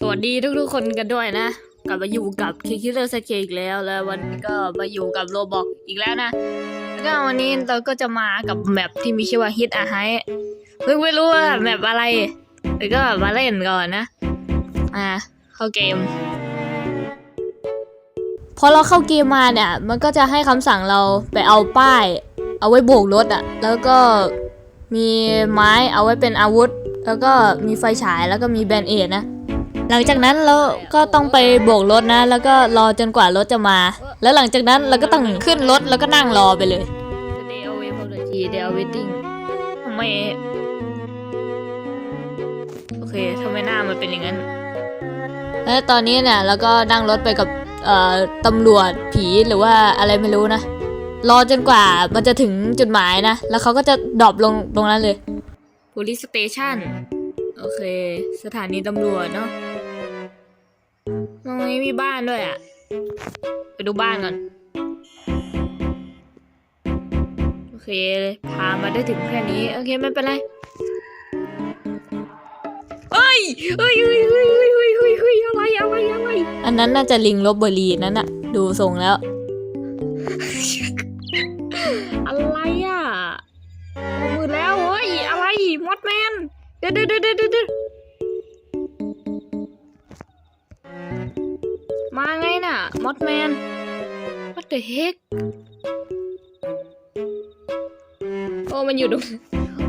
สวัสดีทุกๆคนกันด้วยนะ กลับมาอยู่กับคิคิเลอร์สเกอีกแล้วแล้ววันนี้ก็มาอยู่กับโรบอกอีกแล้วนะ แล้วก็วันนี้เราก็จะมากับแมปที่มีชื่อว่า Hit a h i เพิ่งไม่รู้ว่าแมปอะไรแต่ก็มาเล่นก่อนนะ อ่า เข้าเกม พอเราเข้าเกมมาเนี่ย มันก็จะให้คำสั่งเราไปเอาป้าย เอาไว้โบกรถอะแล้วก็มีไม้เอาไว้เป็นอาวุธ แล้วก็มีไฟฉายแล้วก็มีแบนเอดนะ หลังจากนั้นเราก็ต้องไปโบกรถนะ แล้วก็รอจนกว่ารถจะมา แล้วหลังจากนั้นเราก็ต้องขึ้นรถแล้วก็นั่งรอไปเลย Stay away from the tea they are waiting ทำไมโอเคทำไมหน้ามันเป็นอย่างนั้น แล้วตอนนี้เนี่ยเราก็นั่งรถไปกับเอ่อตำรวจผีหรือว่าอะไรไม่รู้นะ รอจนกว่ามันจะถึงจุดหมายนะ แล้วเขาก็จะดรอปลงตรงนั้นเลย police station โอเค สถานีตำรวจเนาะ ตรงนี้มีบ้านด้วยอะ่ะ ไปดูบ้านก่อน โอเคพามาได้ถึงแค่นี้ โอเคไม่เป็นไรเอ้ยเอ้ยเอ้ยเอ้ยเอ้ยเอ้ยเอ้ยเอ้ยอะไรอะไรอะไรอันนั้นน่าจะลิงลบเบอรีนั่นน่ะ ดูทรงแล้ว อะไรอะเอามือแล้วเฮ้ยอะไรมอดแมนเดี๋ยวเดี๋ยวเดี๋ยวเดี๋ยว มาไงน่ะมอดแมน what the heck โอ้มันอยู่ตรง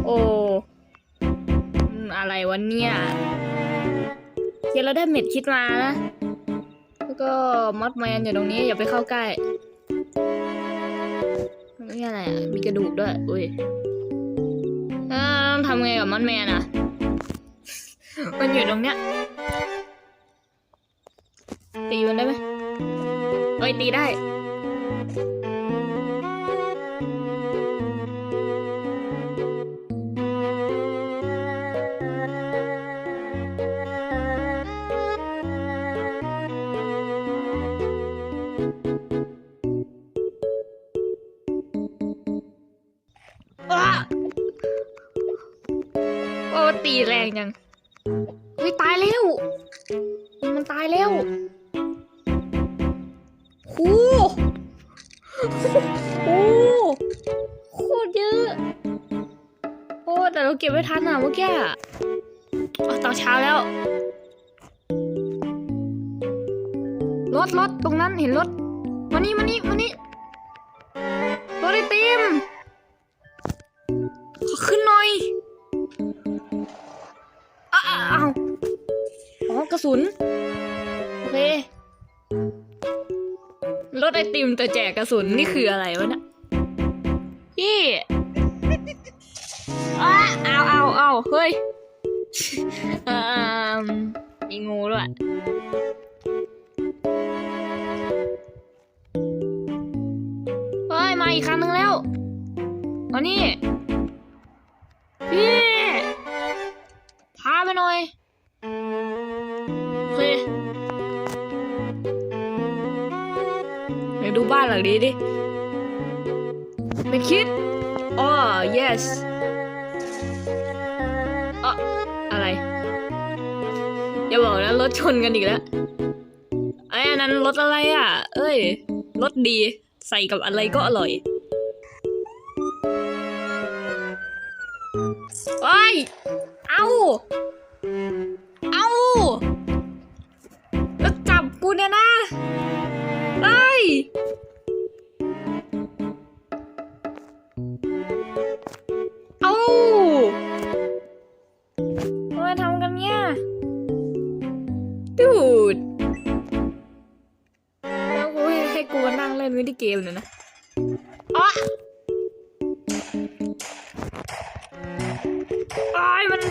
โอ้อืมอะไรวะเนี่ยเดี๋ยวเราได้เม็ดคิดมานะ แล้วก็มอดแมนอยู่ตรงนี้อย่าไปเข้าใกล้นี่อะไรอะ มีกระดูกด้วย อุ้ยต้องทำไงกับมอนแมนอะ มันอยู่ตรงเนี้ย ตีมันได้ไหมเอ้ยตีได้ อ้าโอ้ตีแรงจังเฮ้ยตายแล้ว มันตายแล้ว โหโอ้โหโคตรเยอะ โอ้ แต่เราเก็บไว้ทันอะเมื่อกี้อะอ๋อตอนเช้าแล้ว รถรถตรงนั้นเห็นรถ มานี่มานี่มานี่รถไอติมขึ้นหน่อยอ้าวอ๋อกระสุน โอเค ถไอติมแต่แจกกระสุนนี่คืออะไรวะเนี่ยพี่อ้าเอาเอาเอาเฮ้ยเอ่อมีงูด้วยเฮ้ย มาอีกครั้งนึงแล้วเอานี่ ไหนดูบ้านหลังนี้ดิเป็นคิดอ๋อ yes อ๋ออะไร อย่าบอกนะรถชนกันอีกแล้ว ไอ้ยอันนั้นรถอะไรอะ เอ้ย รถดี ใส่กับอะไรก็อร่อยเอ้ย เอาเอาแล้วจับกูเนี่ยนะ เอ้ยเอาทำไมทำกันเนี่ยดูดแล้วกูให้ให้กูมานั่งเล่นวิดีเกมเนี่ยนะอ๋อไอ้ายมัน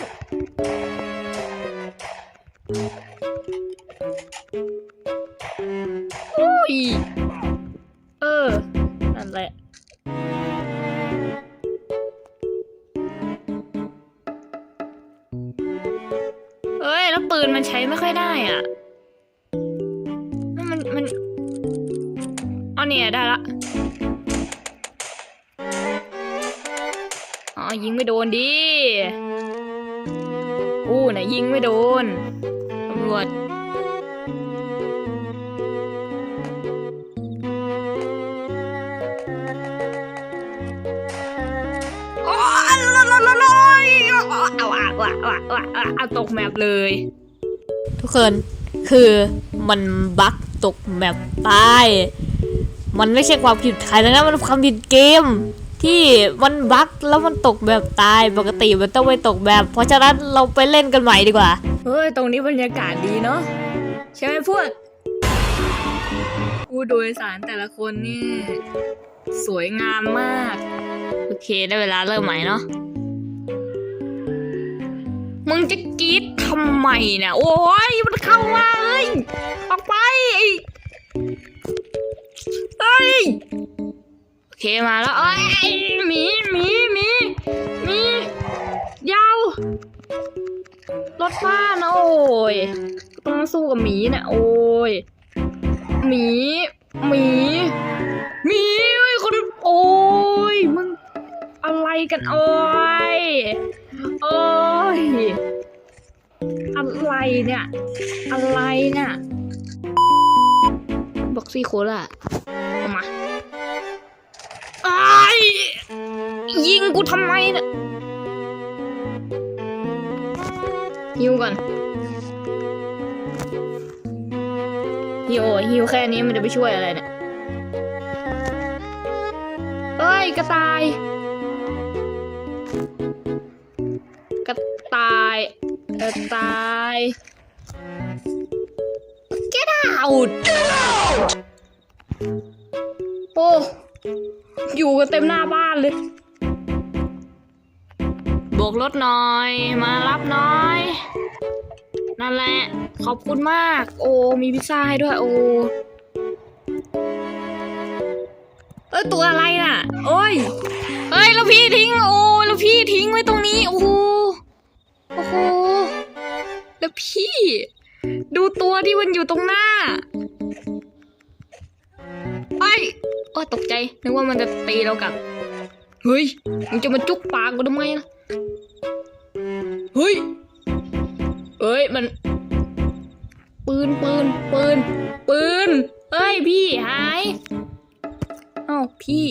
ปืนมันใช้ไม่ค่อยได้อะ มันมันอ๋อเนี่ยได้ละ อ๋อยิงไม่โดนดิ อู้ไหนะยิงไม่โดนตำรวจ เอาอะเอาอะเอาอะเอาอะเอาอะตกแมปเลย ทุกคนคือมันบั๊กตกแมปตายมันไม่ใช่ความผิดใครแล้วนะมันความผิดเกม ที่มันบั๊กแล้วมันตกแบบตายปกติมันต้องไปตกแบบ เพราะฉะนั้นเราไปเล่นกันใหม่ดีกว่าเฮ้ยตรงนี้บรรยากาศดีเนาะใช่ไหมพวกผู้โดยสารแต่ละคนนี่ สวยงามมาก โอเคได้เวลาเริ่มใหม่เนาะ มึงจะกรีดทำไมเนี่ยโอ้ยมันเข้ามาเอ้ยออกไปเอ้ยโอเคมาแล้วเอ้ยหมีหมีหมีหมียาวรถบ้านนะโอ้ยต้องสู้กับหมีเนี่ยโอ้ยหมีหมีหมีเอ้ยคนโอ้ยมึงอะไรกันโอ้ยโอ้ อะไรเนี่ย อะไรเนี่ยบ็อกซี่โคล่าเอามาไอ้ายยิงกูทำไมเนี่ยฮิวก่อนฮิวโอ้ยฮิวแค่นี้มันจะไปช่วยอะไรเนี่ยเอ้ย กระต่าย กระต่าย get out โอ้อยู่กันเต็มหน้าบ้านเลยโบกรถหน่อย มารับหน่อย นั่นแหละ ขอบคุณมาก โอ้ มีพิซซ่าให้ด้วย โอ้ เอ้ย ตัวอะไรน่ะ โอ้ย เฮ้ย แล้วพี่ทิ้ง โอ้ แล้วพี่ทิ้งไว้ตรงนี้ โอ้โหโอ้โหแล้ว พี่ ดูตัวที่มันอยู่ตรงหน้าไอ้โอ้ตกใจ นึกว่ามันจะตีเรากลับ เฮ้ยมึงจะมาจุกปากกูทำไมนะเฮ้ยเอ้ย มัน ปืน ปืน ปืน ปืน เอ้ย พี่หาย เอ้า พี่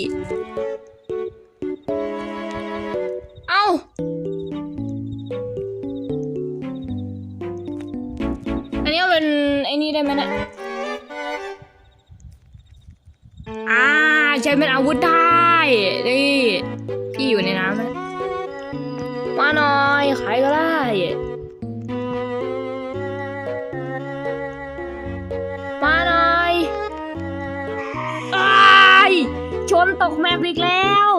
นี่ได้ไหมนี่ยอ่าใช้เป็นอาวุธได้นี่พี่อยู่ในน้ำไหมาหน่อยขายก็ได้มาหน่อยอ้ายชนตกแมปอีกแล้ว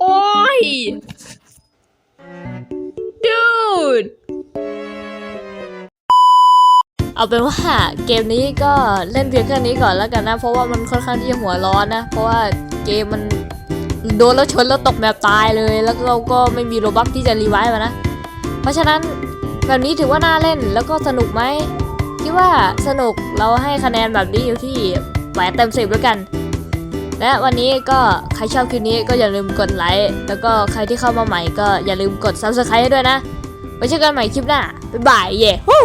โอ้ย เอาเป็นว่าเกมนี้ก็เล่นเพียงแค่นี้ก่อนแล้วกันนะ เพราะว่ามันค่อนข้างที่จะหัวร้อนนะ เพราะว่าเกมมันโดนแล้วชนแล้วตกแบบตายเลย แล้วเราก็ไม่มีโรบัคที่จะรีไวฟ์มานะ เพราะฉะนั้นแบบนี้ถือว่าน่าเล่นแล้วก็สนุกไหมคิดว่าสนุกเราให้คะแนนแบบนี้อยู่ที่แปดเต็มสิบแล้วกัน และวันนี้ก็ใครชอบคลิปนี้ก็อย่าลืมกดไลค์แล้วก็ใครที่เข้ามาใหม่ก็อย่าลืมกด subscribe ด้วยนะไว้เจอกันใหม่คลิปหน้าบ๊ายบายเย่ฮู้